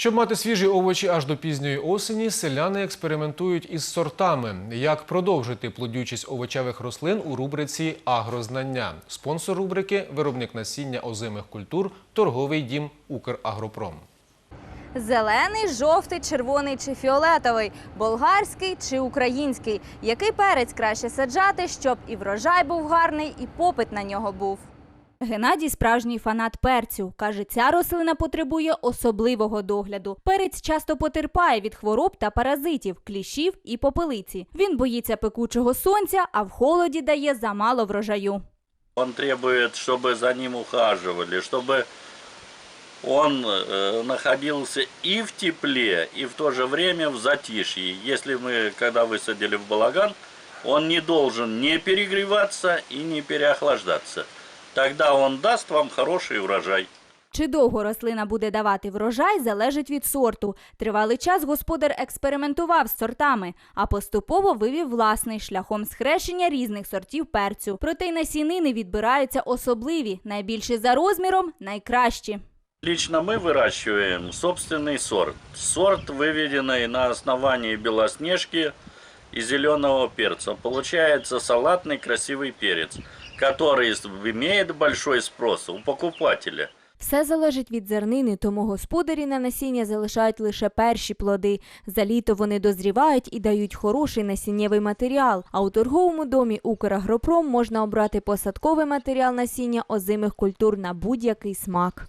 Щоб мати свіжі овочі аж до пізньої осені, селяни експериментують із сортами. Як продовжити плодючість овочевих рослин у рубриці Агрознання. Спонсор рубрики виробник насіння озимих культур, торговий дім Украгропром. Зелений, жовтий, червоний чи фіолетовий, болгарський чи український. Який перець краще саджати, щоб і врожай був гарний, і попит на нього був. Геннадій справжній фанат перцю. Каже, ця рослина потребує особливого догляду. Перець часто потерпає від хвороб та паразитів, кліщів і попелиці. Він боїться пекучого сонця, а в холоді дає замало врожаю. Он требует, чтобы за ним ухаживали, чтобы он э, находился и в тепле, и в то же время в затишье. Если мы, когда высадили в балаган, он не должен не перегреваться и не переохлаждаться. Тогда он даст вам хороший урожай. Чи довго рослина буде давати врожай, залежить від сорту. Тривалий час господар експериментував з сортами, а поступово вивів власний шляхом схрещення різних сортів перцю. Проте й насінини відбираються особливі, найбільші за розміром, найкращі. Лично мы выращиваем собственный сорт. Сорт, выведенный на основании белоснежки и зеленого перца. Получается салатный красивый перец, который имеет большой спрос у покупателя. Все залежить від зернини, тому господарі на насіння залишають лише перші плоди. За літо вони дозрівають і дають хороший насіннєвий матеріал. А у торговому домі Украгропром можна обрати посадковий матеріал насіння озимих культур на будь-який смак.